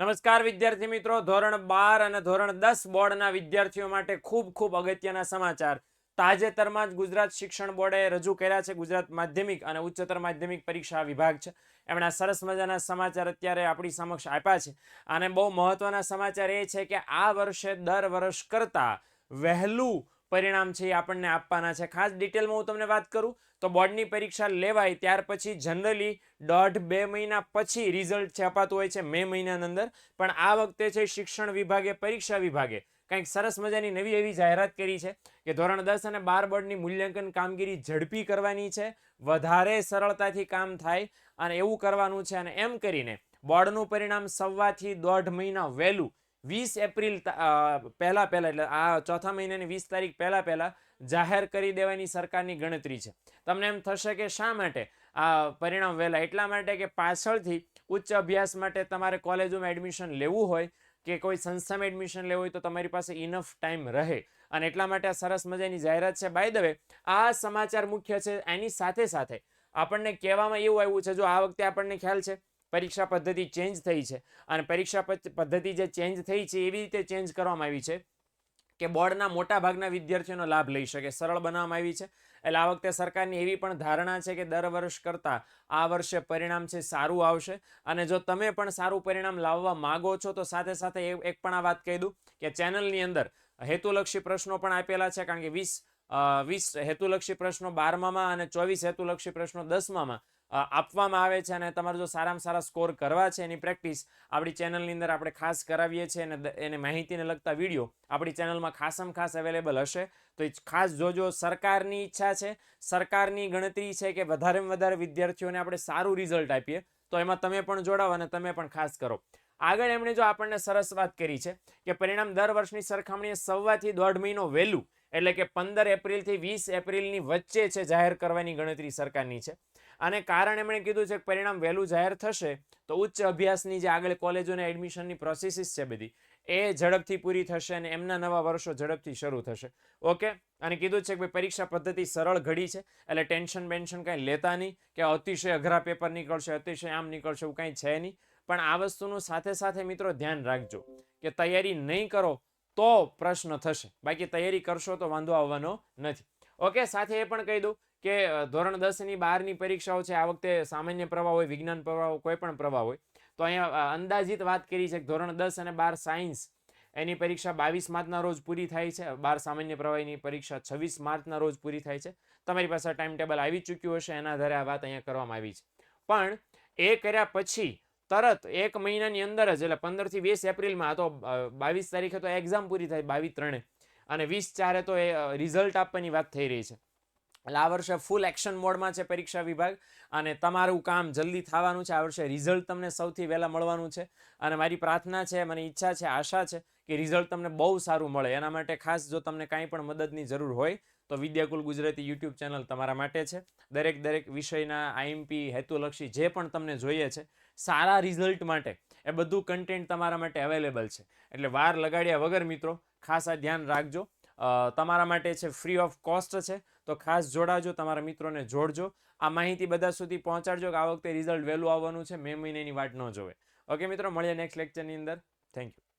નમસ્કાર વિદ્યાર્થી મિત્રો, ધોરણ બાર અને ધોરણ દસ બોર્ડના વિદ્યાર્થીઓ માટે ખૂબ ખૂબ અગત્યના સમાચાર. તાજેતરમાં જ ગુજરાત શિક્ષણ બોર્ડે રજૂ કર્યા છે, ગુજરાત માધ્યમિક અને ઉચ્ચતર માધ્યમિક પરીક્ષા વિભાગ છે. એમણે સરસ મજાના સમાચાર અત્યારે આપણી સમક્ષ આપ્યા છે. અને બહુ મહત્વના સમાચાર એ છે કે આ વર્ષે દર વર્ષ કરતાં વહેલું પરિણામ છે એ આપણને આપવાના છે. ખાસ ડિટેલમાં હું તમને વાત કરું તો બોર્ડની પરીક્ષા લેવાય ત્યાર પછી જનરલી દોઢ બે મહિના પછી રિઝલ્ટ છે અપાતું હોય છે મે મહિનાની અંદર. પણ આ વખતે છે શિક્ષણ વિભાગે, પરીક્ષા વિભાગે કંઈક સરસ મજાની નવી એવી જાહેરાત કરી છે કે ધોરણ દસ અને બાર બોર્ડની મૂલ્યાંકન કામગીરી ઝડપી કરવાની છે, વધારે સરળતાથી કામ થાય અને એવું કરવાનું છે. અને એમ કરીને બોર્ડનું પરિણામ સવાથી દોઢ મહિના વહેલું વીસ એપ્રિલ પહેલાં પહેલાં, એટલે આ ચોથા મહિનાની વીસ તારીખ પહેલા પહેલા જાહેર કરી દેવાની સરકારની ગણતરી છે. તમને એમ થશે કે શા માટે આ પરિણામ વહેલા? એટલા માટે કે પાછળથી ઉચ્ચ અભ્યાસ માટે તમારે કોલેજોમાં એડમિશન લેવું હોય કે કોઈ સંસ્થામાં એડમિશન લેવું હોય તો તમારી પાસે ઇનફ ટાઈમ રહે. અને એટલા માટે આ સરસ મજાની જાહેરાત છે. બાય ધ વે આ સમાચાર મુખ્ય છે એની સાથે સાથે આપણને કહેવામાં એવું આવ્યું છે, જો આ વખતે આપણને ખ્યાલ છે પરીક્ષા પદ્ધતિ ચેન્જ થઈ છે. અને પરીક્ષા પદ્ધ- પદ્ધતિ જે ચેન્જ થઈ છે, એવી રીતે ચેન્જ કરવામાં આવી છે કે બોર્ડના મોટા ભાગના વિદ્યાર્થીઓનો લાભ લઈ શકે, સરળ બનાવવામાં આવી છે. એટલે આ વખતે સરકારની એવી પણ ધારણા છે કે દર વર્ષ કરતાં આ વર્ષે પરિણામ છે સારું આવશે. અને જો તમે પણ સારું પરિણામ લાવવા માગો છો, તો સાથે સાથે એક પણ આ વાત કહી દઉં કે ચેનલની અંદર હેતુલક્ષી પ્રશ્નો પણ આપેલા છે. કારણ કે વીસ વીસ હેતુલક્ષી પ્રશ્નો બારમામાં અને ચોવીસ હેતુલક્ષી પ્રશ્નો દસમામાં આપવામાં આવે છે અને તમારે જો સારામાં સારા સ્કોર કરવા છે એની પ્રેક્ટિસ આપણી ચેનલની અંદર આપણે ખાસ કરાવીએ છીએ અને એને માહિતીને લગતા વીડિયો આપણી ચેનલમાં ખાસમ ખાસ અવેલેબલ હશે. તો એ ખાસ જોજો, સરકારની ઈચ્છા છે, સરકારની ગણતરી છે કે વધારેમાં વધારે વિદ્યાર્થીઓને આપણે સારું રિઝલ્ટ આપીએ, તો એમાં તમે પણ જોડાઓ અને તમે પણ ખાસ કરો. આગળ એમણે જો આપણને સરસ વાત કરી છે કે પરિણામ દર વર્ષની સરખામણીએ સવાથી દોઢ મહિનો વહેલું એટલે કે પંદર એપ્રિલથી વીસ એપ્રિલની વચ્ચે છે જાહેર કરવાની ગણતરી સરકારની છે. અને કારણ એમણે કીધું છે કે પરિણામ વહેલું જાહેર થશે, તો ઉચ્ચ અભ્યાસની જે આગળ કોલેજોને એડમિશનની પ્રોસેસીસ છે બધી, એ ઝડપથી પૂરી થશે અને એમના નવા વર્ષો ઝડપથી શરૂ થશે. ઓકે? અને કીધું છે કે ભાઈ પરીક્ષા પદ્ધતિ સરળ ઘડી છે, એટલે ટેન્શન બેન્શન કાંઈ લેતા નહીં કે અતિશય અઘરા પેપર નીકળશે, અતિશય આમ નીકળશે એવું કાંઈ છે નહીં. પણ આ વસ્તુનું સાથે સાથે મિત્રો ધ્યાન રાખજો કે તૈયારી નહીં કરો તો પ્રશ્ન થશે. બાકી તૈયારી કરશો તો વાંધો આવવાનો નથી. ઓકે સાથે એ પણ કહી દઉં કે ધોરણ દસની બારની પરીક્ષાઓ છે, આ વખતે સામાન્ય પ્રવાહ હોય, વિજ્ઞાન પ્રવાહ હોય કોઈ પણ પ્રવાહ હોય, તો અહીંયા અંદાજિત વાત કરી છે ધોરણ દસ અને બાર સાયન્સ, એની પરીક્ષા બાવીસ માર્ચના રોજ પૂરી થાય છે, બાર સામાન્ય પ્રવાહીની પરીક્ષા છવ્વીસ માર્ચના રોજ પૂરી થાય છે. તમારી પાસે ટાઈમ ટેબલ આવી ચૂક્યું હશે, એના આધારે આ વાત અહીંયા કરવામાં આવી છે. પણ એ કર્યા પછી તરત એક મહિનાની અંદર જ, એટલે પંદરથી વીસ એપ્રિલમાં તો બાવીસ તારીખે તો એક્ઝામ પૂરી થાય બાવીસ ત્રણે. અને વીસ ચારે તો એ રિઝલ્ટ આપવાની વાત થઈ રહી છે. એટલે આ વર્ષે ફૂલ એક્શન મોડમાં છે પરીક્ષા વિભાગ અને તમારું કામ જલ્દી થવાનું છે. આ વર્ષે રિઝલ્ટ તમને સૌથી વહેલા મળવાનું છે. અને મારી પ્રાર્થના છે મને ઈચ્છા છે, આશા છે કે રિઝલ્ટ તમને બહુ સારું મળે. એના માટે ખાસ જો તમને કાંઈ પણ મદદની જરૂર હોય, તો વિદ્યાકુલ ગુજરાતી યુટ્યુબ ચેનલ તમારા માટે છે. દરેક દરેક વિષયના આઈએમપી હેતુલક્ષી જે પણ તમને જોઈએ છે, સારા રિઝલ્ટ માટે એ બધું કન્ટેન્ટ તમારા માટે અવેલેબલ છે. એટલે વાર લગાડ્યા વગર મિત્રો, ખાસ આ ધ્યાન રાખજો. તમારા માટે છે ફ્રી ઓફ કોસ્ટ છે, તો ખાસ જોડાજો, તમારા મિત્રોને જોડજો. આ માહિતી બધા સુધી પહોંચાડજો કે આ વખતે રિઝલ્ટ વહેલું આવવાનું છે, મે મહિનાની વાટ ન જોવે. ઓકે મિત્રો, મળીએ નેક્સ્ટ લેક્ચરની અંદર. Thank you